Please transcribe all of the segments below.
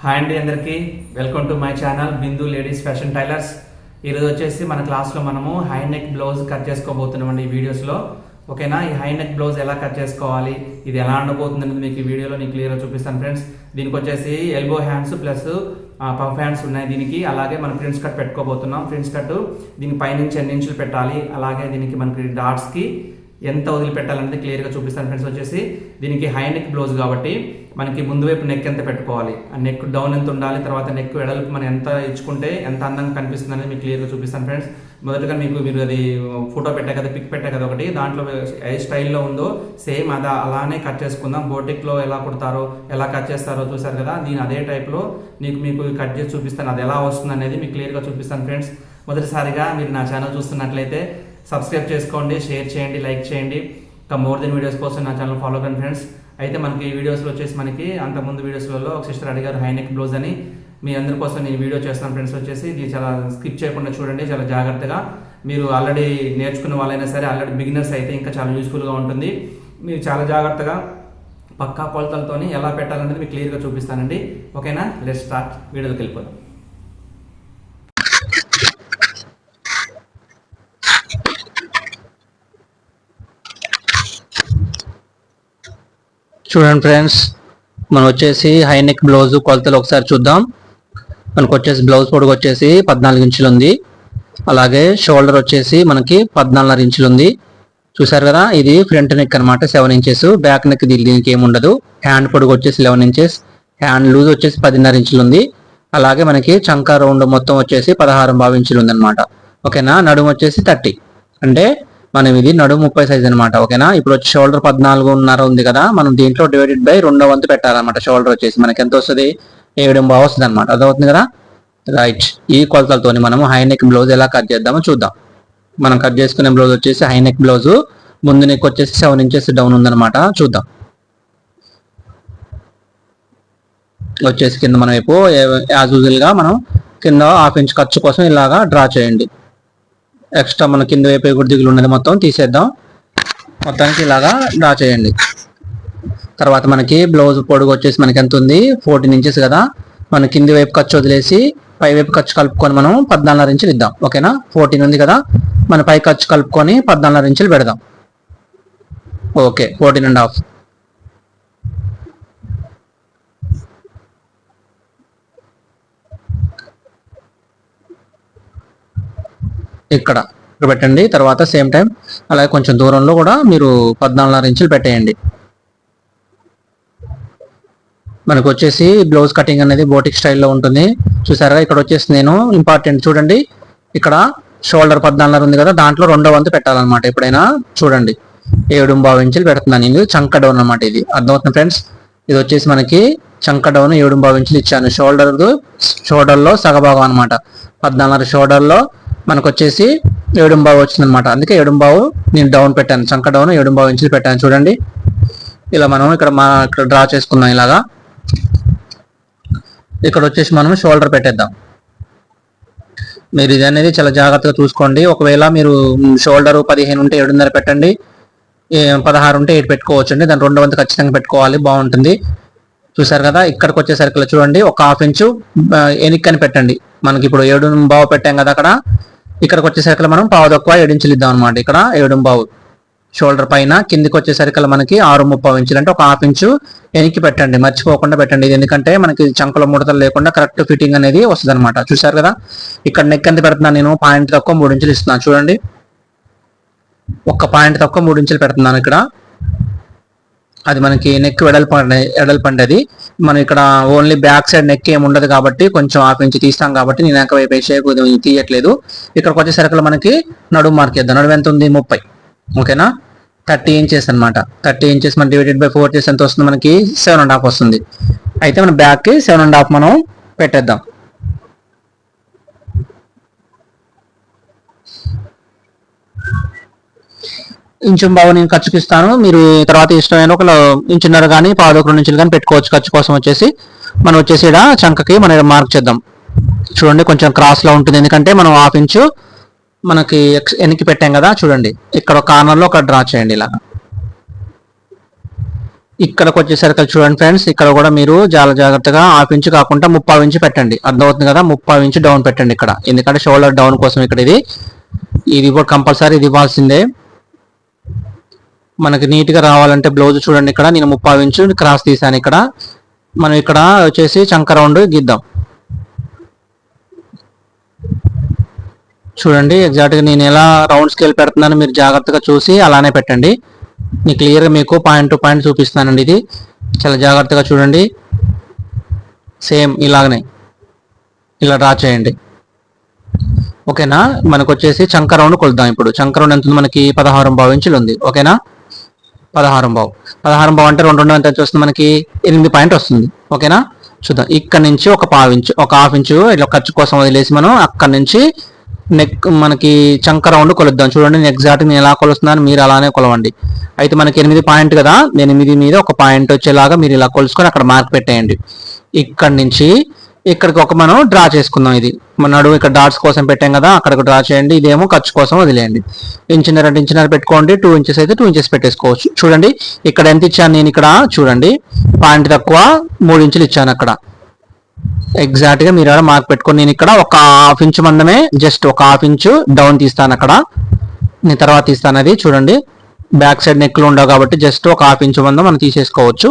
Hi అండి అందరికీ. Welcome to my channel Bindu ladies fashion tailors ఈరోజు వచ్చేసి మన క్లాస్లో మనము హై నెక్ బ్లౌజ్ కట్ చేసుకోబోతున్నామండి ఈ వీడియోస్లో ఓకేనా? ఈ హై నెక్ బ్లౌజ్ ఎలా కట్ చేసుకోవాలి? ఇది ఎలా ఉండబోతుంది అనేది మీకు ఈ వీడియోలో నేను క్లియర్గా చూపిస్తాను ఫ్రెండ్స్ దీనికి వచ్చేసి elbow hands plus puff hands ఉన్నాయి దీనికి. అలాగే మనం ప్రింట్స్ కట్ పెట్టుకోబోతున్నాం. ప్రింట్స్ కట్ దీనికి పైనుంచి ఎన్ని ఇంచులు పెట్టాలి? అలాగే దీనికి మనకి డాట్స్కి ఎంత వదిలిపెట్టాలనేది క్లియర్గా చూపిస్తాను ఫ్రెండ్స్ వచ్చేసి దీనికి హై నెక్ బ్లౌజ్ కాబట్టి మనకి ముందు వైపు నెక్ ఎంత పెట్టుకోవాలి? ఆ నెక్ డౌన్ ఎంత ఉండాలి? తర్వాత నెక్ వెడల్పు మనం ఎంత ఇచ్చుకుంటే ఎంత అందంగా కనిపిస్తుంది అనేది మీకు క్లియర్గా చూపిస్తాను ఫ్రెండ్స్ మొదటగా మీకు మీరు అది ఫోటో పెట్టా కదా పిక్ పెట్టా కదా ఒకటి దాంట్లో ఏ స్టైల్లో ఉందో సేమ్ అది అలానే కట్ చేసుకుందాం. బోటిక్లో ఎలా కుడతారో ఎలా కట్ చేస్తారో చూసారు కదా దీని అదే టైప్లో నీకు మీకు కట్ చేసి చూపిస్తాను. అది ఎలా వస్తుంది అనేది మీకు క్లియర్గా చూపిస్తాను ఫ్రెండ్స్ మొదటిసారిగా మీరు నా ఛానల్ చూస్తున్నట్లయితే సబ్స్క్రైబ్ చేసుకోండి షేర్ చేయండి లైక్ చేయండి. ఇంకా మోర్ దెన్ వీడియోస్ కోసం నా ఛానల్ ఫాలో కండి ఫ్రెండ్స్ అయితే మనకి ఈ వీడియోస్లో వచ్చేసి మనకి అంతకుముందు వీడియోస్లలో ఒక సిస్టర్ అడిగారు హైనెక్ బ్లౌజ్ అని. మీ అందరి కోసం నేను వీడియో చేస్తాను ఫ్రెండ్స్ వచ్చేసి. ఇది చాలా స్కిప్ చేయకుండా చూడండి చాలా జాగ్రత్తగా. మీరు ఆల్రెడీ నేర్చుకున్న వాళ్ళైనా సరే ఆల్రెడీ బిగినర్స్ అయితే ఇంకా చాలా యూస్ఫుల్గా ఉంటుంది. మీరు చాలా జాగ్రత్తగా పక్కా కొలతలతోని ఎలా పెట్టాలనేది మీకు క్లియర్గా చూపిస్తానండి. ఓకేనా? లెట్ స్టార్ట్ వీడియోకి వెళ్ళిపోదాం. చూడండి ఫ్రెండ్స్ మనం వచ్చేసి హై నెక్ బ్లౌజ్ కొలతలు ఒకసారి చూద్దాం. మనకు వచ్చేసి బ్లౌజ్ పొడుగు వచ్చేసి పద్నాలుగు ఇంచులు ఉంది. అలాగే షోల్డర్ వచ్చేసి మనకి పద్నాలుగున్నర ఇంచులు ఉంది. చూసారు కదా ఇది ఫ్రంట్ నెక్ అనమాట సెవెన్ ఇంచెస్. బ్యాక్ నెక్ దీనికి ఏముండదు హ్యాండ్ పొడుగు వచ్చేసి లెవెన్ ఇంచెస్. హ్యాండ్ లూజ్ వచ్చేసి పదిన్నర ఇంచులు ఉంది. అలాగే మనకి చంకా రౌండ్ మొత్తం వచ్చేసి పదహారు బావు ఇంచులు ఉంది అనమాట ఓకేనా? నడుము వచ్చేసి థర్టీ. అంటే మనం ఇది నడుము ముప్పై సైజ్ అనమాట ఓకేనా? ఇప్పుడు వచ్చి షోల్డర్ పద్నాలుగున్నర ఉంది కదా మనం దీంట్లో డివైడెడ్ బై రెండో వంతు పెట్టాలన్నమాట షోల్డర్ వచ్చేసి. మనకి ఎంత వస్తుంది? ఏడు వస్తుంది అనమాట అదవుతుంది కదా? రైట్ ఈ కొలతలతోని మనం హై నెక్ బ్లౌజ్ ఎలా కట్ చేద్దామో చూద్దాం. మనం కట్ చేసుకునే బ్లౌజ్ వచ్చేసి హై నెక్ బ్లౌజ్ ముందు నెక్ వచ్చేసి సెవెన్ ఇంచెస్ డౌన్ ఉందన్నమాట. చూద్దాం. వచ్చేసి కింద మనం వైపు యాజ్ యూజువల్గా మనం కింద హాఫ్ ఇంచ్ ఖర్చు కోసం ఇలాగా డ్రా చేయండి. ఎక్స్ట్రా మన కింద వైపు ఎగుడు దిగులు ఉన్నది మొత్తం తీసేద్దాం. మొత్తానికి ఇలాగా డ్రా చేయండి. తర్వాత మనకి బ్లౌజ్ పొడుగు వచ్చేసి మనకి ఎంత ఉంది? ఫోర్టీన్ ఇంచెస్ కదా. మన కింది వైపు ఖర్చు వదిలేసి పై వైపు ఖర్చు కలుపుకొని మనం పద్నాలుగున్నర ఇంచులు ఇద్దాం. ఓకేనా? ఫోర్టీన్ ఉంది కదా. మన పై ఖర్చు కలుపుకొని పద్నాలుగున్నర ఇంచులు పెడదాం. Okay fourteen and half. ఇక్కడ ఇక్కడ పెట్టండి. తర్వాత సేమ్ టైం అలాగే కొంచెం దూరంలో కూడా మీరు పద్నాలుగున్నర ఇంచులు పెట్టేయండి. మనకు వచ్చేసి బ్లౌజ్ కటింగ్ అనేది బోటిక్ స్టైల్లో ఉంటుంది. చూసారా? ఇక్కడ వచ్చేసి నేను ఇంపార్టెంట్ చూడండి. ఇక్కడ షోల్డర్ పద్నాలుగున్నర ఉంది కదా దాంట్లో రెండో వంతు పెట్టాలన్నమాట ఎప్పుడైనా. చూడండి. ఏడు బావు ఇంచులు పెడుతున్నాను నేను. చంక డౌన్ అనమాట ఇది. అర్థమవుతుంది ఫ్రెండ్స్ ఇది వచ్చేసి మనకి చంక డౌన్ ఏడు బావు ఇంచులు ఇచ్చాను. షోల్డర్ షోల్డర్లో సగభాగం అనమాట పద్నాలుగున్నర షోల్డర్లో మనకు వచ్చేసి ఏడుంబావు వచ్చిందనమాట అందుకే ఏడుంబావు నేను డౌన్ పెట్టాను. చంక డౌన్ ఏడుంబావు ఇంచులు పెట్టాను. చూడండి. ఇలా మనం ఇక్కడ మా ఇక్కడ డ్రా చేసుకుందాం ఇలాగా. ఇక్కడ వచ్చేసి మనం షోల్డర్ పెట్టేద్దాం. మీరు ఇది అనేది చాలా జాగ్రత్తగా చూసుకోండి. ఒకవేళ మీరు షోల్డర్ పదిహేను ఉంటే ఏడున్నర పెట్టండి. పదహారు ఉంటే ఎయిట్ పెట్టుకోవచ్చు అండి దాని రెండు వంతు ఖచ్చితంగా పెట్టుకోవాలి. బాగుంటుంది. చూసారు కదా? ఇక్కడికి వచ్చేసరికి చూడండి. ఒక హాఫ్ ఇంచు ఎనిక్కని పెట్టండి. మనకి ఇప్పుడు ఏడు బావ పెట్టాం కదా అక్కడ. ఇక్కడికి వచ్చేసరికి మనం పావు తక్కువ ఏడు ఇంచులు ఇద్దాం అనమాట ఇక్కడ ఏడు బావు షోల్డర్ పైన కిందికి వచ్చేసరికి మనకి ఆరు ముప్పై ఇంచులు. అంటే ఒక హాఫ్ ఇంచు వెనక్కి పెట్టండి. మర్చిపోకుండా పెట్టండి. ఇది ఎందుకంటే మనకి చంకల ముడతలు లేకుండా కరెక్ట్ ఫిట్టింగ్ అనేది వస్తుంది అనమాట చూసారు కదా? ఇక్కడ నెక్ ఎంత పెడుతున్నాను నేను? పాయింట్ తక్కువ మూడు ఇంచులు ఇస్తున్నాను. చూడండి. ఒక్క పాయింట్ తక్కువ మూడు ఇంచులు పెడుతున్నాను ఇక్కడ. అది మనకి నెక్ వెడల్పండి ఎడల్పండి అది మనం ఇక్కడ ఓన్లీ బ్యాక్ సైడ్ నెక్ ఏమి ఉండదు కాబట్టి కొంచెం హాఫ్ ఇంచ్ తీస్తాం కాబట్టి నేను వెనక వైపు వేసే తీయట్లేదు. ఇక్కడికి వచ్చేసరికి మనకి నడుము మార్క్ నడుము ఎంత ఉంది? ముప్పై. ఓకేనా థర్టీ ఇంచెస్ అన్నమాట. థర్టీ ఇంచెస్ మన డివైడెడ్ బై ఫోర్ చేసి ఎంత వస్తుంది? మనకి సెవెన్ అండ్ హాఫ్ వస్తుంది. అయితే మన బ్యాక్కి సెవెన్ అండ్ హాఫ్ మనం పెట్టేద్దాం. ఇంచు బాగా నేను ఖర్చుకి ఇస్తాను మీరు తర్వాత ఇష్టమైన ఒక ఇంచున్నర కానీ పాదొక రెండు ఇంచులు కానీ పెట్టుకోవచ్చు. ఖర్చు కోసం వచ్చేసి మనం వచ్చేసి ఇక్కడ చంకకి మనం మార్క్ చేద్దాం. చూడండి కొంచెం క్రాస్లో ఉంటుంది. ఎందుకంటే మనం హాఫ్ ఇంచు మనకి ఎక్స్- వెనక్కి పెట్టాం కదా చూడండి. ఇక్కడ కార్నర్లో ఒక డ్రా చేయండి ఇలా. ఇక్కడికి వచ్చేసరికి చూడండి ఫ్రెండ్స్ ఇక్కడ కూడా మీరు చాలా జాగ్రత్తగా హాఫ్ ఇంచు కాకుండా ముప్పావు ఇంచు పెట్టండి. అర్థమవుతుంది కదా? ముప్పావు ఇంచు డౌన్ పెట్టండి ఇక్కడ. ఎందుకంటే షోల్డర్ డౌన్ కోసం ఇక్కడ ఇది. ఇది కూడా కంపల్సరీ ఇది ఇవ్వాల్సిందే. మనకి నీట్గా రావాలంటే బ్లౌజ్ చూడండి ఇక్కడ. నేను ముప్పై ఇంచు క్రాస్ తీసాను ఇక్కడ. మనం ఇక్కడ వచ్చేసి చంక రౌండ్ గీద్దాం. చూడండి ఎగ్జాక్ట్గా నేను ఎలా రౌండ్ స్కేల్ పెడుతున్నాను మీరు జాగ్రత్తగా చూసి అలానే పెట్టండి. నేను క్లియర్గా మీకు పాయింట్ టు పాయింట్ చూపిస్తానండి ఇది. చాలా జాగ్రత్తగా చూడండి. సేమ్ ఇలాగనే. ఇలా డ్రా చేయండి. ఓకేనా? మనకు వచ్చేసి చంక రౌండ్ కొలుద్దాం ఇప్పుడు. చంక రౌండ్ ఎంత ఉంది? మనకి పదహారు భావించులు ఉంది. ఓకేనా? పదహారు బావు. పదహారు బావు అంటే రెండు రెండు ఎంత వస్తుంది మనకి ఎనిమిది పాయింట్ వస్తుంది. ఓకేనా? చూద్దాం. ఇక్కడ నుంచి ఒక పావు ఇంచు ఒక హాఫ్ ఇంచు ఇట్లా ఖర్చు కోసం వదిలేసి మనం అక్కడ నుంచి నెక్ మనకి చంక రౌండ్ కొలుద్దాం. చూడండి ఎగ్జాక్ట్ నేను ఎలా కొలుస్తున్నాను మీరు అలానే కొలవండి. అయితే మనకి ఎనిమిది పాయింట్ కదా ఎనిమిది మీద ఒక పాయింట్ వచ్చేలాగా మీరు ఇలా కొలుసుకొని అక్కడ మార్క్ పెట్టేయండి. ఇక్కడ నుంచి ఇక్కడికి ఒక మనం డ్రా చేసుకుందాం ఇది. మన నడుము ఇక్కడ డాట్స్ కోసం పెట్టాం కదా అక్కడికి డ్రా చేయండి. ఇదేమో ఖర్చు కోసం వదిలేయండి. ఇంచున్నర అంటే ఇంచున్నర పెట్టుకోండి. టూ ఇంచెస్ అయితే టూ ఇంచెస్ పెట్టేసుకోవచ్చు. చూడండి ఇక్కడ ఎంత ఇచ్చాను నేను ఇక్కడ? చూడండి పాయింట్ తక్కువ మూడు ఇంచులు ఇచ్చాను అక్కడ. ఎగ్జాక్ట్గా మీరు మార్క్ పెట్టుకొని నేను ఇక్కడ ఒక హాఫ్ ఇంచ్ మందమే జస్ట్ ఒక హాఫ్ ఇంచు డౌన్ తీస్తాను అక్కడ. నేను తర్వాత తీస్తాను అది చూడండి. బ్యాక్ సైడ్ నెక్లు ఉండవు కాబట్టి జస్ట్ ఒక హాఫ్ ఇంచ్ మందం మనం తీసేసుకోవచ్చు.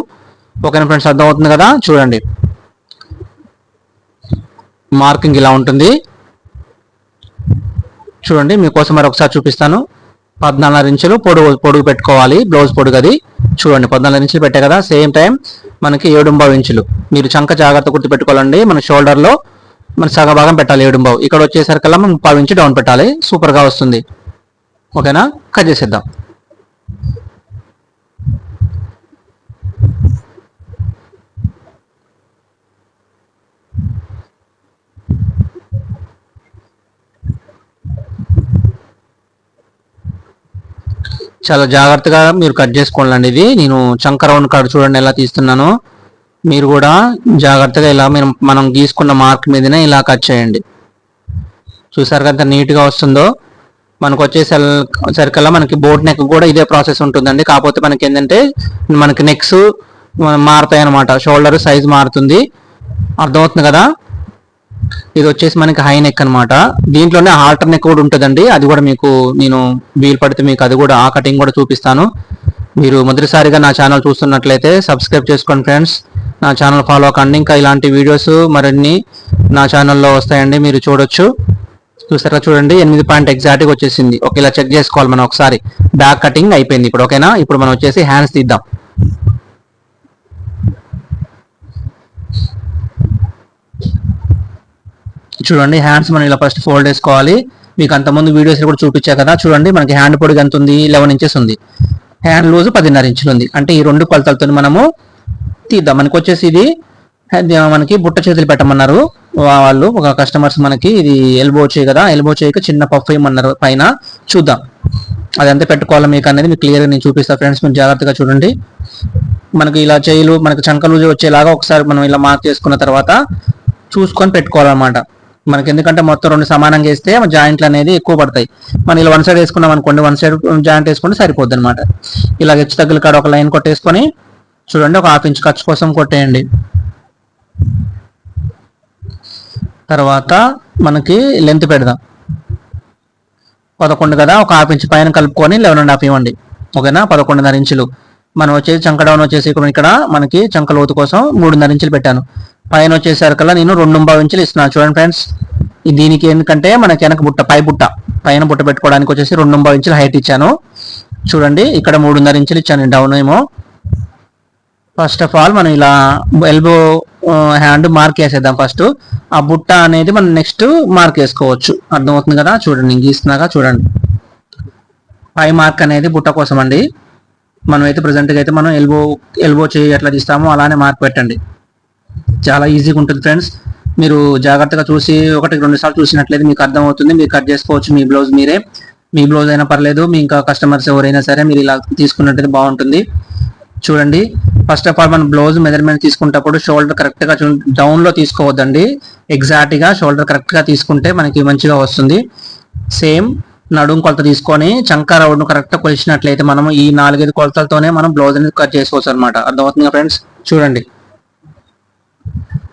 ఓకేనా ఫ్రెండ్స్ అర్థం అవుతుంది కదా? చూడండి. మార్కింగ్ ఇలా ఉంటుంది. చూడండి మీకోసం మరి ఒకసారి చూపిస్తాను. పద్నాలుగు ఇంచులు పొడుగు పొడుగు పెట్టుకోవాలి. బ్లౌజ్ పొడుగు అది చూడండి పద్నాలుగు ఇంచులు పెట్టే కదా. సేమ్ టైం మనకి ఏడుంబావు ఇంచులు. మీరు చంక జాగ్రత్త గుర్తు పెట్టుకోవాలండి. మన షోల్డర్లో మన సగ భాగం పెట్టాలి ఏడుంబావు. ఇక్కడ వచ్చేసరికల్లా మనం ముప్పావు ఇంచు డౌన్ పెట్టాలి. సూపర్గా వస్తుంది. ఓకేనా? కట్ చేసేద్దాం. చాలా జాగ్రత్తగా మీరు కట్ చేసుకోవాలండి ఇది. నేను చంక రౌండ్ కాడ చూడండి ఎలా తీస్తున్నాను. మీరు కూడా జాగ్రత్తగా ఇలా మీరు మనం గీసుకున్న మార్క్ మీదనే ఇలా కట్ చేయండి. చూసారు కదా నీట్గా వస్తుందో. మనకు వచ్చే సెల్ సరికల్లా మనకి బోట్ నెక్ కూడా ఇదే ప్రాసెస్ ఉంటుందండి. కాకపోతే మనకి ఏంటంటే మనకి నెక్స్ మారుతాయి అనమాట షోల్డర్ సైజ్ మారుతుంది. అర్థమవుతుంది కదా? ఇది వచ్చేసి మనకి హై నెక్ అనమాట దీంట్లోనే హాల్టర్ నెక్ కూడా ఉంటుందండి. అది కూడా మీకు నేను వీలు పడితే మీకు అది కూడా ఆ కటింగ్ కూడా చూపిస్తాను. మీరు మొదటిసారిగా నా ఛానల్ చూస్తున్నట్లయితే సబ్స్క్రైబ్ చేసుకోండి ఫ్రెండ్స్ నా ఛానల్ ఫాలో కండి ఇంకా ఇలాంటి వీడియోస్ మరిన్ని నా ఛానల్లో వస్తాయండి. మీరు చూడొచ్చు. చూసారా చూడండి. ఎనిమిది పాయింట్ ఎగ్జాక్ట్గా వచ్చేసింది. ఓకే ఇలా చెక్ చేసుకోవాలి మనం ఒకసారి. బ్యాక్ కటింగ్ అయిపోయింది ఇప్పుడు. ఓకేనా? ఇప్పుడు మనం వచ్చేసి హ్యాండ్స్ తీద్దాం. చూడండి హ్యాండ్స్ మనం ఇలా ఫస్ట్ ఫోల్డ్ వేసుకోవాలి. మీకు అంతకుముందు వీడియోస్ కూడా చూపించా కదా చూడండి మనకి హ్యాండ్ పొడుగు ఎంత ఉంది? లెవెన్ ఇంచెస్ ఉంది. హ్యాండ్ లూజ్ పదిన్నర ఇంచులు ఉంది. అంటే ఈ రెండు కొలతలతో మనము తీద్దాం. మనకి వచ్చేసి ఇది మనకి బుట్ట చేతులు పెట్టమన్నారు. వాళ్ళు ఒక కస్టమర్స్ మనకి ఇది ఎల్బో చేయి కదా ఎల్బో చేయక చిన్న పఫ్ వేయమన్నారు పైన. చూద్దాం. అది ఎంత పెట్టుకోవాలి మీకు అనేది మీకు క్లియర్గా నేను చూపిస్తాను ఫ్రెండ్స్ మీరు జాగ్రత్తగా చూడండి. మనకి ఇలా చేయిలు మనకి చంకలు వచ్చేలాగా ఒకసారి మనం ఇలా మార్క్ చేసుకున్న తర్వాత చూసుకొని పెట్టుకోవాలన్నమాట. మనకి ఎందుకంటే మొత్తం రెండు సమానంగా వేస్తే జాయింట్లు అనేది ఎక్కువ పడతాయి. మనం ఇలా వన్ సైడ్ వేసుకున్నాం అనుకోండి వన్ సైడ్ జాయింట్ వేసుకుంటే సరిపోద్ది అనమాట ఇలా హెచ్చు తగ్గులు కాడ ఒక లైన్ కొట్టేసుకొని చూడండి ఒక హాఫ్ ఇంచ్ ఖర్చు కోసం కొట్టేయండి. తర్వాత మనకి లెంత్ పెడదాం. పదకొండు కదా ఒక హాఫ్ ఇంచ్ పైన కలుపుకొని లెవెన్ అండ్ హాఫ్ ఇవ్వండి. ఓకేనా? పదకొండున్నర ఇంచులు. మనం వచ్చేసి చంక డౌన్ వచ్చేసి ఇక్కడ ఇక్కడ మనకి చంక లోతు కోసం మూడున్నర ఇంచులు పెట్టాను. పైన వచ్చేసరికల్లా నేను రెండు పావు ఇస్తున్నాను. చూడండి ఫ్రెండ్స్ దీనికి ఎందుకంటే మనకి వెనక బుట్ట పై బుట్ట పైన బుట్ట పెట్టుకోవడానికి వచ్చేసి రెండు పావు హైట్ ఇచ్చాను. చూడండి ఇక్కడ మూడున్నర ఇంచులు ఇచ్చాను డౌన్ ఏమో. ఫస్ట్ ఆఫ్ ఆల్ మనం ఇలా ఎల్బో హ్యాండ్ మార్క్ వేసేద్దాం ఫస్ట్ ఆ బుట్ట అనేది మనం నెక్స్ట్ మార్క్ వేసుకోవచ్చు అర్థమవుతుంది కదా? చూడండి నేను గీస్తున్నాగా చూడండి. పై మార్క్ అనేది బుట్ట కోసం అండి. మనం అయితే ప్రజెంట్గా అయితే మనం ఎల్బో ఎల్బో చేయి ఎట్లా తీస్తామో అలానే మార్క్ పెట్టండి. చాలా ఈజీగా ఉంటుంది ఫ్రెండ్స్ మీరు జాగ్రత్తగా చూసి ఒకటి రెండు సార్లు చూసినట్లయితే మీకు అర్థమవుతుంది. మీరు కట్ చేసుకోవచ్చు మీ బ్లౌజ్ మీరే. మీ బ్లౌజ్ అయినా పర్లేదు మీ ఇంకా కస్టమర్స్ ఎవరైనా సరే మీరు ఇలా తీసుకున్నట్టయితే బాగుంటుంది. చూడండి ఫస్ట్ ఆఫ్ ఆల్ మనం బ్లౌజ్ మెజర్మెంట్ తీసుకునేటప్పుడు షోల్డర్ కరెక్ట్గా చూ డౌన్లో తీసుకోవద్దండి. ఎగ్జాక్ట్గా షోల్డర్ కరెక్ట్గా తీసుకుంటే మనకి మంచిగా వస్తుంది. సేమ్ నడుం కొలత తీసుకొని చంకా రౌండ్ కరెక్ట్గా కొలిచినట్లయితే మనం ఈ నాలుగైదు కొలతలతోనే మనం బ్లౌజ్ అనేది కట్ చేసుకోవచ్చు అనమాట అర్థమవుతుందిగా ఫ్రెండ్స్ చూడండి.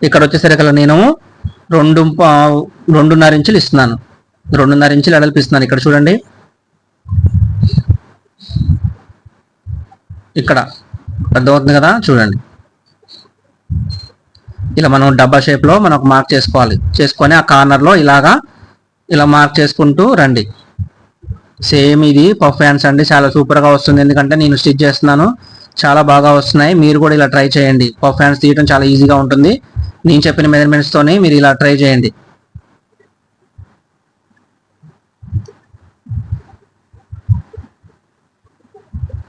ఇక్కడ వచ్చేసరికి నేను రెండు రెండున్నర ఇంచులు ఇస్తున్నాను. రెండున్నర ఇంచులు ఎడల్పిస్తున్నాను ఇక్కడ చూడండి. ఇక్కడ అర్థమవుతుంది కదా? చూడండి. ఇలా మనం డబ్బా షేప్లో మనం ఒక మార్క్ చేసుకోవాలి. చేసుకొని ఆ కార్నర్లో ఇలాగా ఇలా మార్క్ చేసుకుంటూ రండి. సేమ్ ఇది. పఫ్ హ్యాండ్స్ అండి. చాలా సూపర్గా వస్తుంది. ఎందుకంటే నేను స్టిచ్ చేస్తున్నాను. చాలా బాగా వస్తున్నాయి. మీరు కూడా ఇలా ట్రై చేయండి. పఫ్ హ్యాండ్స్ తీయడం చాలా ఈజీగా ఉంటుంది. నేను చెప్పిన మెజర్మెంట్స్ తోనే మీరు ఇలా ట్రై చేయండి.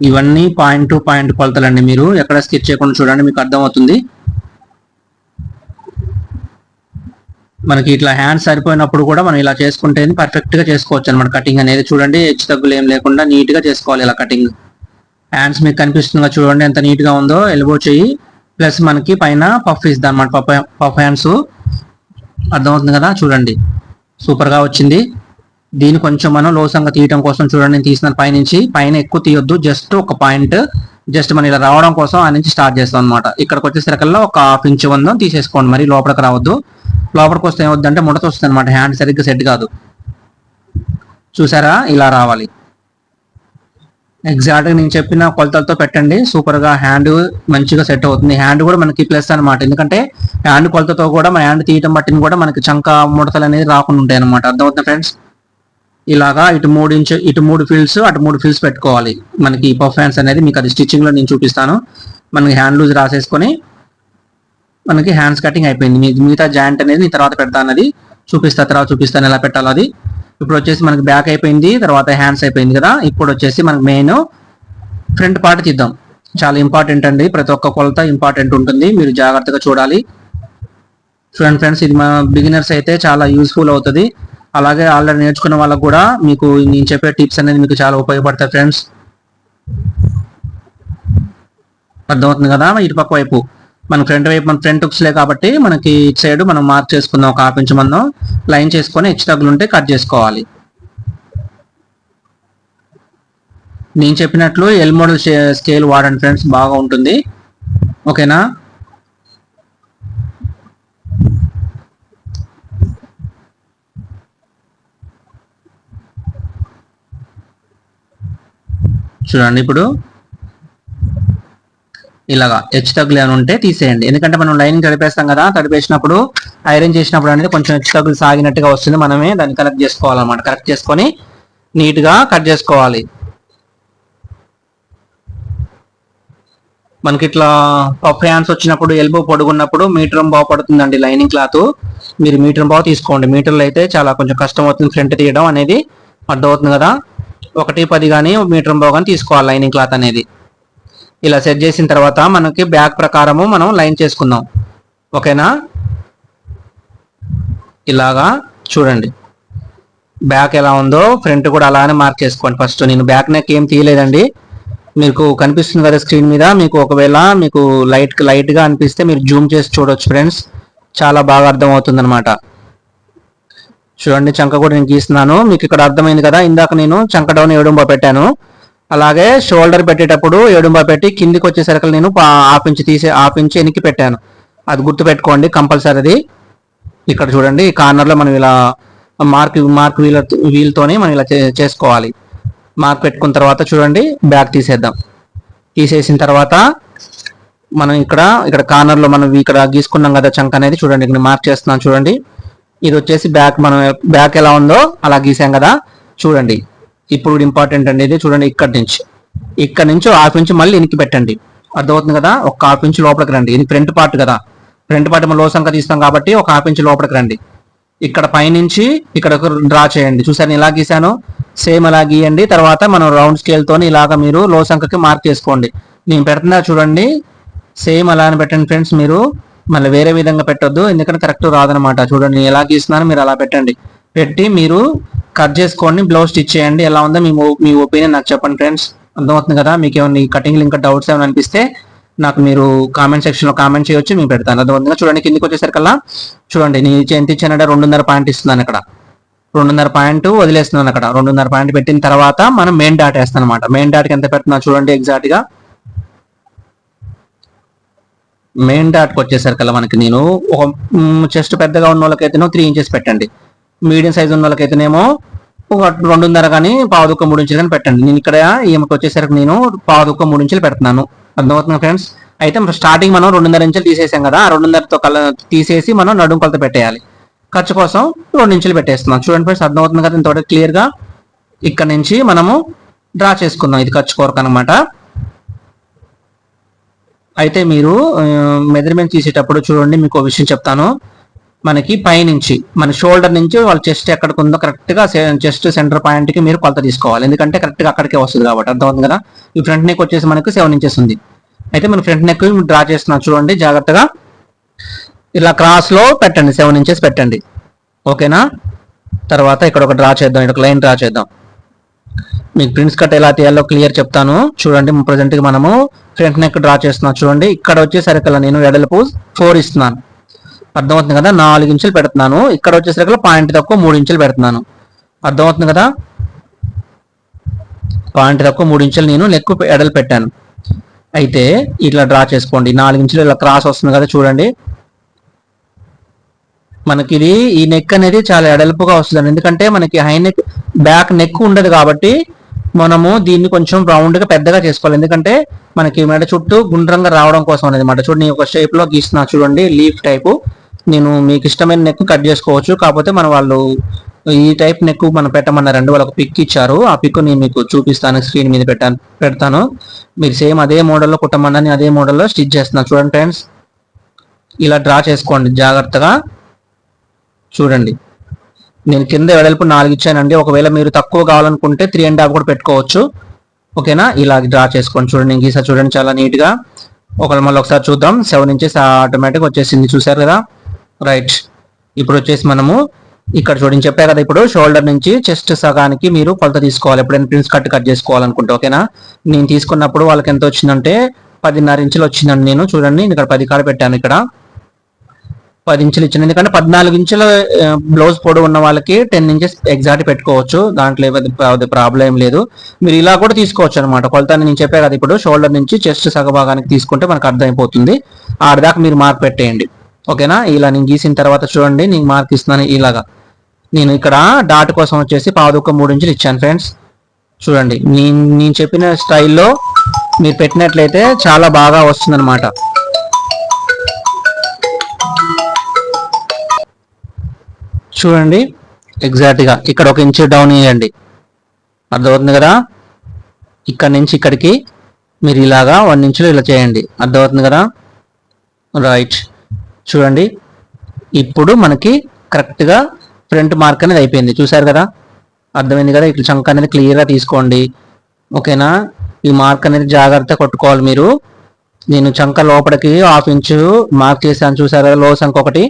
ఇవన్నీ పాయింట్ టు పాయింట్ కొలతలండి మీరు. ఎక్కడ స్కెచ్ చేయకుండా చూడండి మీకు అర్థమవుతుంది. మనకి ఇట్లా హ్యాండ్స్ సరిపోయినప్పుడు కూడా మనం ఇలా చేసుకుంటే పర్ఫెక్ట్గా చేసుకోవచ్చు అనమాట కటింగ్ అనేది చూడండి హెచ్చు తగ్గులు ఏం లేకుండా నీట్గా చేసుకోవాలి ఇలా కటింగ్ హ్యాండ్స్ మీకు కనిపిస్తుందిగా చూడండి ఎంత నీట్గా ఉందో. ఎల్బో చెయ్యి ప్లస్ మనకి పైన పఫ్ ఇస్తుంది అనమాట పఫ్ పఫ్ హ్యాండ్స్. అర్థమవుతుంది కదా? చూడండి. సూపర్గా వచ్చింది. దీన్ని కొంచెం మనం లోసంగా తీయడం కోసం చూడండి నేను తీసిన పైనుంచి. పైన ఎక్కువ తీయొద్దు జస్ట్ ఒక పాయింట్. జస్ట్ మనం ఇలా రావడం కోసం ఆ నుంచి స్టార్ట్ చేస్తాం అనమాట ఇక్కడికి వచ్చేసరికల్లా ఒక హాఫ్ ఇంచ్ ఉందో తీసేసుకోండి మరి లోపలికి రావద్దు. లోపలికి వస్తే ఏమొద్దంటే ముడత వస్తుంది అనమాట హ్యాండ్ సరిగ్గా సెట్ కాదు. చూసారా? ఇలా రావాలి. ఎగ్జాక్ట్గా నేను చెప్పిన కొలతలతో పెట్టండి. సూపర్గా హ్యాండ్ మంచిగా సెట్ అవుతుంది. హ్యాండ్ కూడా మనకి ప్లస్ అన్నమాట. ఎందుకంటే హ్యాండ్ కొలతతో కూడా మన హ్యాండ్ తీయటం బట్టిన కూడా మనకి చంక ముడతలు అనేది రాకుండా ఉంటాయి అనమాట అర్థమవుతుంది ఫ్రెండ్స్ ఇలాగా ఇటు మూడు ఇంచు ఇటు మూడు ఫీల్డ్స్ అటు మూడు ఫీల్డ్స్ పెట్టుకోవాలి. మనకి ఈ పర్ఫాన్స్ అనేది మీకు అది స్టిచ్చింగ్లో నేను చూపిస్తాను. మనకి హ్యాండ్ లూజ్ రాసేసుకొని మనకి హ్యాండ్స్ కటింగ్ అయిపోయింది. మీ- మిగతా జాయింట్ అనేది నేను తర్వాత పెడతాను అది చూపిస్తా తర్వాత చూపిస్తాను ఎలా పెట్టాలో అది. ఇప్పుడు వచ్చేసి మనకి బ్యాక్ అయిపోయింది తర్వాత హ్యాండ్స్ అయిపోయింది కదా. ఇప్పుడు వచ్చేసి మనకి మెయిన్ ఫ్రంట్ పార్ట్ తీద్దాం. చాలా ఇంపార్టెంట్ అండి. ప్రతి ఒక్క కొలత ఇంపార్టెంట్ ఉంటుంది. మీరు జాగ్రత్తగా చూడాలి. చూడండి ఫ్రెండ్స్ ఇది మా బిగినర్స్ అయితే చాలా యూస్ఫుల్ అవుతుంది. అలాగే ఆల్రెడీ నేర్చుకున్న వాళ్ళకు కూడా మీకు నేను చెప్పే టిప్స్ అనేది మీకు చాలా ఉపయోగపడతాయి ఫ్రెండ్స్ అర్థమవుతుంది కదా? ఇటు పక్క వైపు. మన ఫ్రంట్ వైపు మన ఫ్రంట్ లే కాబట్టి మనకి ఇటు సైడ్ మనం మార్క్ చేసుకుందాం ఒక హాఫ్ ఇంచ్ లైన్ చేసుకొని హెచ్చు తగ్గులు ఉంటే కట్ చేసుకోవాలి. నేను చెప్పినట్లు ఎల్ మోడల్ స్కేల్ వాడండి ఫ్రెండ్స్ బాగా ఉంటుంది. ఓకేనా? చూడండి ఇప్పుడు. ఇలాగా హెచ్ తగ్గులు ఏమైనా ఉంటే తీసేయండి. ఎందుకంటే మనం లైనింగ్ తడిపేస్తాం కదా తడిపేసినప్పుడు ఐరన్ చేసినప్పుడు అనేది కొంచెం హెచ్చు తగ్గులు సాగినట్టుగా వస్తుంది. మనమే దాన్ని కరెక్ట్ చేసుకోవాలన్నమాట. కరెక్ట్ చేసుకొని నీట్గా కట్ చేసుకోవాలి. మనకి ఇట్లా పఫ్ హ్యాండ్స్ వచ్చినప్పుడు ఎల్బో పొడుగున్నప్పుడు మీటర్ బాగా పడుతుందండి లైనింగ్ క్లాత్. మీరు మీటర్ బాగా తీసుకోండి. మీటర్లు అయితే చాలా కొంచెం కష్టం అవుతుంది ఫ్రంట్ తీయడం అనేది. అర్థమవుతుంది కదా? ఒకటి పది కానీ మీటర్ బాగా కానీ తీసుకోవాలి లైనింగ్ క్లాత్ అనేది. ఇలా సెట్ చేసిన తర్వాత మనకి బ్యాక్ ప్రకారము మనం లైన్ చేసుకుందాం. ఓకేనా? ఇలాగా చూడండి. బ్యాక్ ఎలా ఉందో ఫ్రంట్ కూడా అలానే మార్క్ చేసుకోండి. ఫస్ట్ నేను బ్యాక్ నెక్ ఏం తీయలేదండి. మీకు కనిపిస్తుంది కదా స్క్రీన్ మీద. మీకు ఒకవేళ మీకు లైట్ లైట్గా అనిపిస్తే మీరు జూమ్ చేసి చూడొచ్చు ఫ్రెండ్స్. చాలా బాగా అర్థమవుతుంది అనమాట చూడండి చంక కూడా నేను గీస్తున్నాను. మీకు ఇక్కడ అర్థమైంది కదా. ఇందాక నేను చంక డౌన్ ఏడుంబ పెట్టాను. అలాగే షోల్డర్ పెట్టేటప్పుడు ఏడుంబ పెట్టి కిందికి వచ్చేసరికి నేను పా- హాఫ్ ఇంచ్ తీసే హాఫ్ ఇంచ్ వెనక్కి పెట్టాను. అది గుర్తు పెట్టుకోండి అది ఇక్కడ చూడండి ఈ కార్నర్లో మనం ఇలా మార్క్ మార్క్ వీల్ వీల్తోనే మనం ఇలా చేసుకోవాలి. మార్క్ పెట్టుకున్న తర్వాత చూడండి బ్యాక్ తీసేద్దాం. తీసేసిన తర్వాత మనం ఇక్కడ ఇక్కడ కార్నర్లో మనం ఇక్కడ గీసుకున్నాం కదా చంక్ అనేది చూడండి ఇక్కడ మార్క్ చేస్తున్నాం చూడండి. ఇది వచ్చేసి బ్యాక్ మనం బ్యాక్ ఎలా ఉందో అలా గీసాం కదా. చూడండి. ఇప్పుడు ఇంపార్టెంట్ అనేది చూడండి ఇక్కడ నుంచి. ఇక్కడ నుంచి హాఫ్ ఇంచ్ మళ్ళీ వెనక్కి పెట్టండి. అర్థమవుతుంది కదా? ఒక హాఫ్ ఇంచ్ లోపలికి రండి. ఇది ఫ్రంట్ పార్ట్ కదా? ఫ్రంట్ పార్ట్ మనం లో సంఖ్య తీస్తాం కాబట్టి ఒక హాఫ్ ఇంచ్ లోపలికి రండి. ఇక్కడ పైనుంచి ఇక్కడ డ్రా చేయండి. చూసారు ఇలా గీసాను సేమ్ అలా గీయండి. తర్వాత మనం రౌండ్ స్కేల్తో ఇలాగ మీరు లో సంఖ్యకి మార్క్ చేసుకోండి. నేను పెడుతున్నా చూడండి. సేమ్ అలానే పెట్టండి ఫ్రెండ్స్ మీరు. మళ్ళీ వేరే విధంగా పెట్టొద్దు. ఎందుకంటే కరెక్ట్ రాదనమాట. చూడండి నేను ఎలా గీస్తున్నాను మీరు అలా పెట్టండి. పెట్టి మీరు కట్ చేసుకోండి బ్లౌజ్ స్టిచ్ చేయండి. ఎలా ఉందో మీ మీ ఒపీనియన్ నాకు చెప్పండి ఫ్రెండ్స్ అర్థమవుతుంది కదా? మీకు ఏమైనా ఈ కటింగ్ ఇంకా డౌట్స్ ఏమైనా అనిపిస్తే నాకు మీరు కామెంట్ సెక్షన్లో కామెంట్ చేయొచ్చు మేము పెడతాను. అర్థమవుతుందిగా చూడండి కిందికి వచ్చేసరికల్లా చూడండి నేను ఎంత ఇచ్చానంటే రెండున్నర పాయింట్ ఇస్తున్నాను ఇక్కడ. రెండున్నర పాయింట్ వదిలేస్తున్నాను అక్కడ. రెండున్నర పాయింట్ పెట్టిన తర్వాత మనం మెయిన్ డాట్ వేస్తాను అనమాట మెయిన్ డాట్కి ఎంత పెడుతున్నా చూడండి ఎగ్జాక్ట్గా. మెయిన్ డాట్కి వచ్చేసరికల్లా మనకి నేను ఒక చెస్ట్ పెద్దగా ఉన్న వాళ్ళకైతేనో త్రీ ఇంచెస్ పెట్టండి. మీడియం సైజ్ ఉన్న వాళ్ళకైతేనేమో ఒక రెండున్నర కానీ పావుదుక్క మూడు ఇంచులు కానీ పెట్టండి. నేను ఇక్కడ ఈమెకి వచ్చేసరికి నేను పావుదుక్క మూడు ఇంచులు పెడుతున్నాను. అర్థమవుతుంది ఫ్రెండ్స్ అయితే స్టార్టింగ్ మనం రెండున్నర ఇంచులు తీసేసాం కదా ఆ రెండున్నరతో కల తీసేసి మనం నడుం కొలత పెట్టేయాలి. ఖర్చు కోసం రెండు ఇంచులు పెట్టేస్తున్నాం. చూడండి ఫ్రెండ్స్ అర్థమవుతుంది కదా? ఇంత క్లియర్గా ఇక్కడ నుంచి మనము డ్రా చేసుకుందాం ఇది ఖర్చు కొరకు అనమాట అయితే మీరు మెజర్మెంట్ తీసేటప్పుడు చూడండి మీకు ఒక విషయం చెప్తాను. మనకి పైనుంచి మన షోల్డర్ నుంచి వాళ్ళ చెస్ట్ ఎక్కడికి ఉందో కరెక్ట్గా చెస్ట్ సెంటర్ పాయింట్కి మీరు కొలత తీసుకోవాలి. ఎందుకంటే కరెక్ట్గా అక్కడికే వస్తుంది కాబట్టి అర్థమవుతుంది కదా? ఈ ఫ్రంట్ నెక్ వచ్చేసి మనకు సెవెన్ ఇంచెస్ ఉంది. అయితే మన ఫ్రంట్ నెక్ డ్రా చేస్తున్నాం చూడండి జాగ్రత్తగా. ఇలా క్రాస్లో పెట్టండి సెవెన్ ఇంచెస్ పెట్టండి. ఓకేనా? తర్వాత ఇక్కడ ఒక డ్రా చేద్దాం ఇక్కడ లైన్ డ్రా చేద్దాం. మీకు ప్రింట్స్ కట్ ఎలా తీయాలో క్లియర్ చెప్తాను. చూడండి ప్రజెంట్గా మనము ఫ్రంట్ నెక్ డ్రా చేస్తున్నాం చూడండి. ఇక్కడ వచ్చేసరికి నేను వెడల్పు ఫోర్ ఇస్తున్నాను. అర్థమవుతుంది కదా? నాలుగు ఇంచులు పెడుతున్నాను. ఇక్కడ వచ్చేసరికి పాయింట్ తక్కువ మూడు ఇంచులు పెడుతున్నాను. అర్థమవుతుంది కదా? పాయింట్ తక్కువ మూడు ఇంచులు నేను నెక్కు ఎడలు పెట్టాను. అయితే ఇట్లా డ్రా చేసుకోండి. నాలుగు ఇంచులు ఇలా క్రాస్ వస్తుంది కదా చూడండి. మనకి ఇది ఈ నెక్ అనేది చాలా ఎడల్పుగా వస్తుంది ఎందుకంటే మనకి హై నెక్ బ్యాక్ నెక్ ఉండదు కాబట్టి మనము దీన్ని కొంచెం రౌండ్గా పెద్దగా చేసుకోవాలి. ఎందుకంటే మనకి మెడ చుట్టూ గుండ్రంగా రావడం కోసం అనేది మాట చూడండి ఒక షేప్లో గీస్తున్నా చూడండి లీఫ్ టైపు. నేను మీకు ఇష్టమైన నెక్ కట్ చేసుకోవచ్చు. కాకపోతే మన వాళ్ళు ఈ టైప్ నెక్ మనం పెట్టమన్నారండి వాళ్ళు ఒక పిక్ ఇచ్చారు. ఆ పిక్ నేను మీకు చూపిస్తాను స్క్రీన్ మీద పెట్టాను పెడతాను. మీరు సేమ్ అదే మోడల్లో కుట్టమని అదే మోడల్లో స్టిచ్ చేస్తున్నాను చూడండి ఫ్రెండ్స్ ఇలా డ్రా చేసుకోండి జాగ్రత్తగా. చూడండి. నేను కింద వెడల్పు నాలుగు ఇచ్చానండి. ఒకవేళ మీరు తక్కువ కావాలనుకుంటే త్రీ అండ్ హాఫ్ కూడా పెట్టుకోవచ్చు. ఓకేనా? ఇలా డ్రా చేసుకోండి. చూడండి నేను చూడండి చాలా నీట్గా ఒకళ్ళు మళ్ళీ ఒకసారి చూద్దాం. సెవెన్ ఇంచెస్ ఆటోమేటిక్ వచ్చేసింది. చూసారు కదా? రైట్ ఇప్పుడు వచ్చేసి మనము ఇక్కడ చూడండి చెప్పా కదా ఇప్పుడు షోల్డర్ నుంచి చెస్ట్ సగానికి మీరు కొలత తీసుకోవాలి. ఎప్పుడైనా ప్రిన్స్ కట్ కట్ చేసుకోవాలనుకుంటే ఓకేనా నేను తీసుకున్నప్పుడు వాళ్ళకి ఎంత వచ్చిందంటే పదిన్నర ఇంచులు వచ్చిందండి నేను. చూడండి నేను ఇక్కడ పది కాడ పెట్టాను ఇక్కడ. పది ఇంచులు ఇచ్చిన. ఎందుకంటే పద్నాలుగు ఇంచుల బ్లౌజ్ పొడవు ఉన్న వాళ్ళకి టెన్ ఇంచెస్ ఎగ్జాక్ట్ పెట్టుకోవచ్చు. దాంట్లో ఏది ప్రాబ్లం ఏం లేదు. మీరు ఇలా కూడా తీసుకోవచ్చు అనమాట కొలత నేను చెప్పే కదా ఇప్పుడు షోల్డర్ నుంచి చెస్ట్ సగభాగానికి తీసుకుంటే మనకు అర్థమైపోతుంది. ఆడదాకా మీరు మార్క్ పెట్టేయండి. ఓకేనా? ఇలా నేను గీసిన తర్వాత చూడండి నేను మార్క్ ఇస్తున్నాను ఇలాగా. నేను ఇక్కడ డాట్ కోసం వచ్చేసి పాదుక మూడు ఇంచులు ఇచ్చాను ఫ్రెండ్స్ చూడండి నేను నేను చెప్పిన స్టైల్లో మీరు పెట్టినట్లయితే చాలా బాగా వస్తుందన్నమాట. చూడండి ఎగ్జాక్ట్గా ఇక్కడ ఒక ఇంచు డౌన్ ఇవ్వండి అర్థమవుతుంది కదా? ఇక్కడ నుంచి ఇక్కడికి మీరు ఇలాగా వన్ ఇంచులో ఇలా చేయండి. అర్థమవుతుంది కదా? రైట్ చూడండి. ఇప్పుడు మనకి కరెక్ట్గా ఫ్రంట్ మార్క్ అనేది అయిపోయింది. చూసారు కదా? అర్థమైంది కదా? ఇట్లా చంక అనేది క్లియర్గా తీసుకోండి. ఓకేనా? ఈ మార్క్ అనేది జాగ్రత్త కొట్టుకోవాలి మీరు. నేను చంక లోపలికి హాఫ్ ఇంచు మార్క్ చేశాను. చూసారు కదా? లో సంఖ ఒకటి.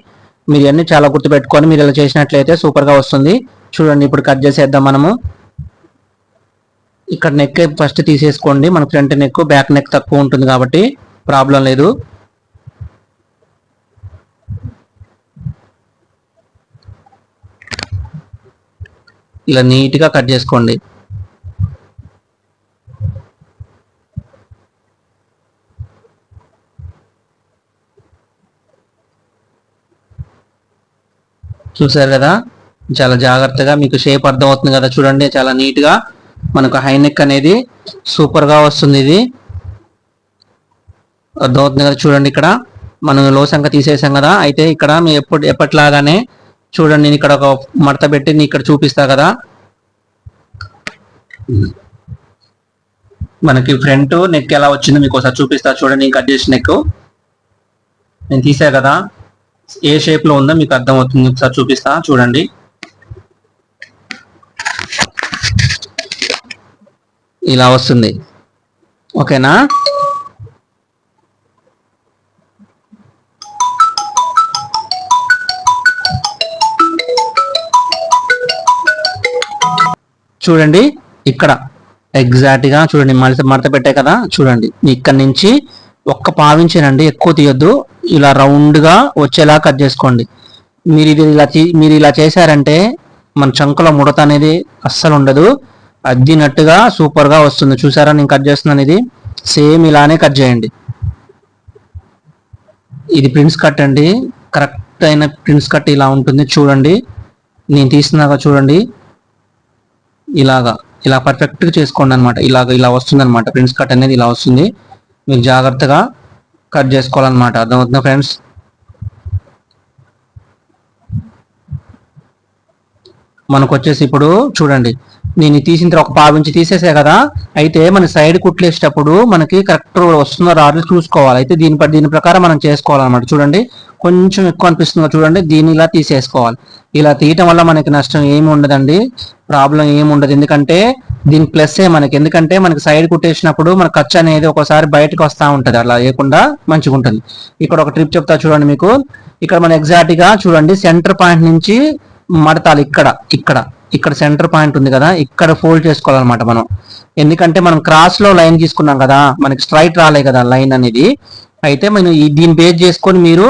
మీరు అన్ని చాలా గుర్తుపెట్టుకొని మీరు ఇలా చేసినట్లయితే సూపర్గా వస్తుంది. చూడండి ఇప్పుడు కట్ చేసేద్దాం మనము. ఇక్కడ నెక్ ఫస్ట్ తీసేసుకోండి. మన ఫ్రంట్ నెక్ బ్యాక్ నెక్ తక్కువ ఉంటుంది కాబట్టి ప్రాబ్లం లేదు. ఇలా నీట్గా కట్ చేసుకోండి. చూసారు కదా? చాలా జాగ్రత్తగా మీకు షేప్ అర్థం అవుతుంది కదా? చూడండి చాలా నీట్గా మనకు హైనెక్ అనేది సూపర్గా వస్తుంది ఇది. అర్థమవుతుంది కదా? చూడండి ఇక్కడ. మనం లో సంఖ్య తీసేసాం కదా? అయితే ఇక్కడ మేము ఎప్పుడు ఎప్పటిలాగానే చూడండి నేను ఇక్కడ ఒక మడత పెట్టి నేను ఇక్కడ చూపిస్తా కదా. మనకి ఫ్రంట్ నెక్ ఎలా వచ్చిందో మీకు ఒకసారి చూపిస్తా. చూడండి కట్ చేసిన నెక్ నేను తీసా కదా. ఏ షేప్లో ఉందో మీకు అర్థం అవుతుంది ఒకసారి చూపిస్తా చూడండి. ఇలా వస్తుంది. ఓకేనా? చూడండి ఇక్కడ. ఎగ్జాక్ట్గా చూడండి మడత మడత పెట్టే కదా చూడండి. ఇక్కడ నుంచి ఒక్క పావించేనండి ఎక్కువ తీయొద్దు. ఇలా రౌండ్గా వచ్చేలా కట్ చేసుకోండి. మీరు ఇది ఇలా మీరు ఇలా చేశారంటే మన చంకుల ముడత అనేది అస్సలు ఉండదు. అద్దినట్టుగా సూపర్గా వస్తుంది. చూసారా నేను కట్ చేస్తున్నాను ఇది? సేమ్ ఇలానే కట్ చేయండి. ఇది ప్రిన్స్ కట్ అండి. కరెక్ట్ అయిన ప్రింట్స్ కట్ ఇలా ఉంటుంది. చూడండి. నేను తీస్తున్నాగా చూడండి. ఇలాగా ఇలా పర్ఫెక్ట్గా చేసుకోండి అనమాట ఇలాగ ఇలా వస్తుంది అనమాట ప్రిన్స్ కట్ అనేది ఇలా వస్తుంది. మీరు జాగ్రత్తగా కట్ చేసుకోవాలన్నమాట అర్థమవుతుందా ఫ్రెండ్స్ మనకు వచ్చేసి ఇప్పుడు చూడండి. నేను తీసిన తర్వాత ఒక పావించి ఇంచి తీసేసా కదా. అయితే మన సైడ్ కుట్లేసేటప్పుడు మనకి కరెక్ట్ వస్తుందో రాదు చూసుకోవాలి. అయితే దీని దీని ప్రకారం మనం చేసుకోవాలన్నమాట చూడండి. కొంచెం ఎక్కువ అనిపిస్తుంది చూడండి. దీన్ని ఇలా తీసేసుకోవాలి. ఇలా తీయటం వల్ల మనకి నష్టం ఏమి ఉండదండి. ప్రాబ్లం ఏమి ఉండదు. ఎందుకంటే దీని ప్లస్ మనకి. ఎందుకంటే మనకి సైడ్ కుట్టేసినప్పుడు మన ఖర్చు అనేది ఒకసారి బయటకు వస్తూ ఉంటుంది. అలా లేకుండా మంచిగా ఉంటుంది. ఇక్కడ ఒక ట్రిప్ చెప్తా చూడండి మీకు. ఇక్కడ మనం ఎగ్జాక్ట్గా చూడండి. సెంటర్ పాయింట్ నుంచి మడతాలి. ఇక్కడ ఇక్కడ ఇక్కడ సెంటర్ పాయింట్ ఉంది కదా. ఇక్కడ ఫోల్డ్ చేసుకోవాలన్నమాట మనం. ఎందుకంటే మనం క్రాస్లో లైన్ తీసుకున్నాం కదా. మనకి స్ట్రైట్ రాలే కదా లైన్ అనేది. అయితే మనం దీన్ని బేస్ చేసుకొని మీరు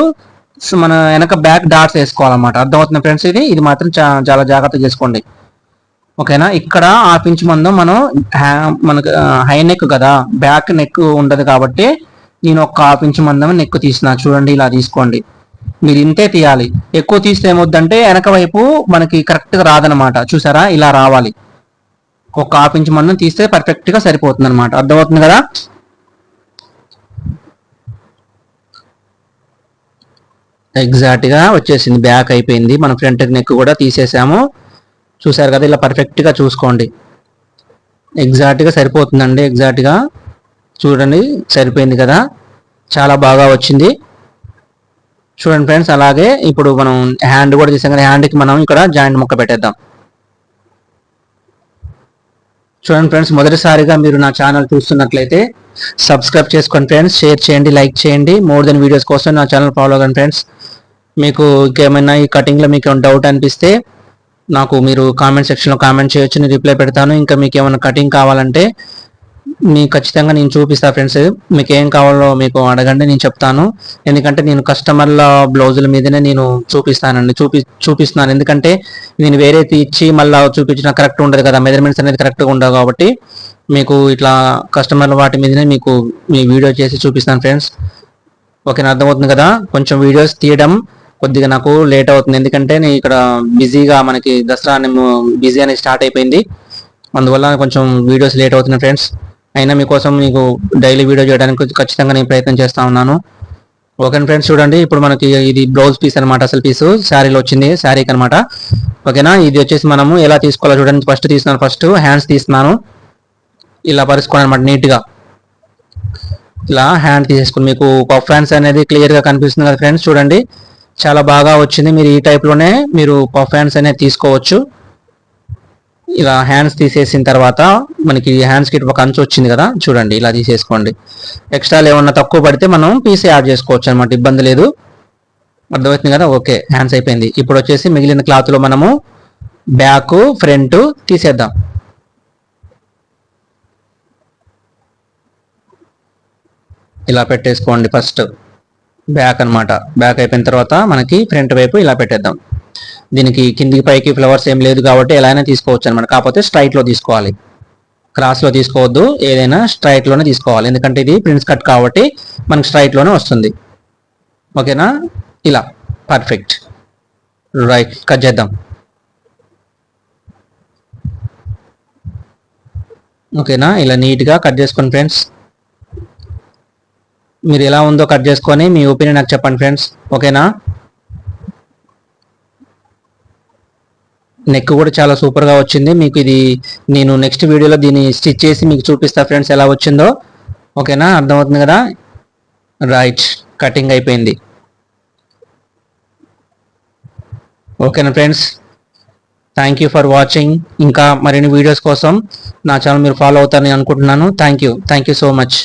సో మన వెనక బ్యాక్ డాట్స్ వేసుకోవాలన్నమాట. అర్థమవుతుంది ఫ్రెండ్స్ ఇది? ఇది మాత్రం చాలా జాగ్రత్త చేసుకోండి. ఓకేనా? ఇక్కడ ఆపించి ముందు మందం మనం హ్యా- మనకు హై నెక్ కదా? బ్యాక్ నెక్ ఉండదు కాబట్టి నేను ఒక ఆపించి మందం నెక్ తీసిన చూడండి ఇలా తీసుకోండి. మీరు ఇంతే తీయాలి. ఎక్కువ తీస్తే ఏమొద్దంటే వెనక వైపు మనకి కరెక్ట్గా రాదనమాట చూసారా? ఇలా రావాలి. ఒక ఆపించి మందం తీస్తే పర్ఫెక్ట్గా సరిపోతుంది అనమాట అర్థమవుతుంది కదా? ఎగ్జాక్ట్గా వచ్చేసింది బ్యాక్ అయిపోయింది. మనం ఫ్రంట్ నెక్ కూడా తీసేసాము. చూసారు కదా ఇలా పర్ఫెక్ట్గా చూసుకోండి. ఎగ్జాక్ట్గా సరిపోతుందండి ఎగ్జాక్ట్గా చూడండి సరిపోయింది కదా. చాలా బాగా వచ్చింది. చూడండి ఫ్రెండ్స్ అలాగే ఇప్పుడు మనం హ్యాండ్ కూడా తీసాం కదా హ్యాండ్కి మనం ఇక్కడ జాయింట్ ముక్క పెట్టేద్దాం. చూడండి ఫ్రెండ్స్ మొదటిసారిగా మీరు నా ఛానల్ చూస్తున్నట్లయితే సబ్స్క్రైబ్ చేసుకోండి ఫ్రెండ్స్ షేర్ చేయండి లైక్ చేయండి. మోర్ దెన్ వీడియోస్ కోసం నా ఛానల్ ఫాలో అవ్వండి ఫ్రెండ్స్ మీకు ఇంకేమైనా ఈ కటింగ్లో మీకు ఏమైనా డౌట్ అనిపిస్తే నాకు మీరు కామెంట్ సెక్షన్లో కామెంట్ చేయొచ్చు. నేను రిప్లై పెడతాను. ఇంకా మీకు ఏమైనా కటింగ్ కావాలంటే మీకు ఖచ్చితంగా నేను చూపిస్తా ఫ్రెండ్స్. మీకు ఏం కావాలో మీకు అడగండి నేను చెప్తాను. ఎందుకంటే నేను కస్టమర్ల బ్లౌజుల మీదనే నేను చూపిస్తానండి. చూపి చూపిస్తున్నాను. ఎందుకంటే నేను వేరే ఇచ్చి మళ్ళీ చూపించిన కరెక్ట్ ఉండదు కదా. మెజర్మెంట్స్ అనేది కరెక్ట్గా ఉండవు కాబట్టి మీకు ఇట్లా కస్టమర్ల వాటి మీదనే మీకు మీ వీడియో చేసి చూపిస్తాను ఫ్రెండ్స్. ఓకేనా? అర్థమవుతుంది కదా? కొంచెం వీడియోస్ తీయడం కొద్దిగా నాకు లేట్ అవుతుంది. ఎందుకంటే నేను ఇక్కడ బిజీగా మనకి దసరా బిజీ అనేది స్టార్ట్ అయిపోయింది. అందువల్ల కొంచెం వీడియోస్ లేట్ అవుతున్నాయి ఫ్రెండ్స్. అయినా మీకోసం మీకు డైలీ వీడియో చేయడానికి ఖచ్చితంగా నేను ప్రయత్నం చేస్తా ఉన్నాను. ఓకే ఫ్రెండ్స్ చూడండి ఇప్పుడు మనకి ఇది బ్లౌజ్ పీస్ అనమాట అసలు పీసు శారీలో వచ్చింది శారీకి అనమాట ఓకేనా ఇది వచ్చేసి మనము ఎలా తీసుకోవాలో చూడండి. ఫస్ట్ తీసుకున్నాను ఫస్ట్ హ్యాండ్స్ తీస్తున్నాను. ఇలా పరుచుకోండి అనమాట నీట్గా ఇలా హ్యాండ్ తీసేసుకుని మీకు పఫ్ హ్యాండ్స్ అనేది క్లియర్గా కనిపిస్తుంది కదా ఫ్రెండ్స్ చూడండి. చాలా బాగా వచ్చింది. మీరు ఈ టైప్లోనే మీరు పఫ్ హ్యాండ్స్ అనేది తీసుకోవచ్చు. ఇలా హ్యాండ్స్ తీసేసిన తర్వాత మనకి హ్యాండ్స్కి ఒక అంచు వచ్చింది కదా? చూడండి ఇలా తీసేసుకోండి. ఎక్స్ట్రా ఏమన్నా తక్కువ పడితే మనం పీసీ యాడ్ చేసుకోవచ్చు అనమాట ఇబ్బంది లేదు. అర్థమవుతుంది కదా? ఓకే హ్యాండ్స్ అయిపోయింది. ఇప్పుడు వచ్చేసి మిగిలిన క్లాత్లో మనము బ్యాక్ ఫ్రంట్ తీసేద్దాం. ఇలా పెట్టేసుకోండి ఫస్ట్ బ్యాక్ అన్నమాట. బ్యాక్ అయిపోయిన తర్వాత మనకి ఫ్రంట్ వైపు ఇలా పెట్టేద్దాం. దీనికి కిందికి పైకి ఫ్లవర్స్ ఏం లేదు కాబట్టి ఎలా అయినా తీసుకోవచ్చు అనమాట కాకపోతే స్ట్రైట్లో తీసుకోవాలి. క్రాస్లో తీసుకోవద్దు ఏదైనా స్ట్రైట్లోనే తీసుకోవాలి. ఎందుకంటే ఇది ప్రిన్స్ కట్ కాబట్టి మనకి స్ట్రైట్లోనే వస్తుంది. ఓకేనా? ఇలా. పర్ఫెక్ట్ రైట్ కట్ చేద్దాం. ఓకేనా? ఇలా నీట్గా కట్ చేసుకోండి ఫ్రెండ్స్ మీరు ఎలా ఉందో కట్ చేసుకొని మీ ఒపీనియన్ నాకు చెప్పండి ఫ్రెండ్స్ ఓకేనా? నెక్ కూడా చాలా సూపర్గా వచ్చింది. మీకు ఇది నేను నెక్స్ట్ వీడియోలో దీన్ని స్టిచ్ చేసి మీకు చూపిస్తా ఫ్రెండ్స్ ఎలా వచ్చిందో. ఓకేనా? అర్థమవుతుంది కదా? రైట్ కటింగ్ అయిపోయింది. ఓకేనా friends thank you for watching ఇంకా మరిన్ని వీడియోస్ కోసం నా ఛానల్ మీరు ఫాలో అవుతారని అనుకుంటున్నాను. Thank you thank you so much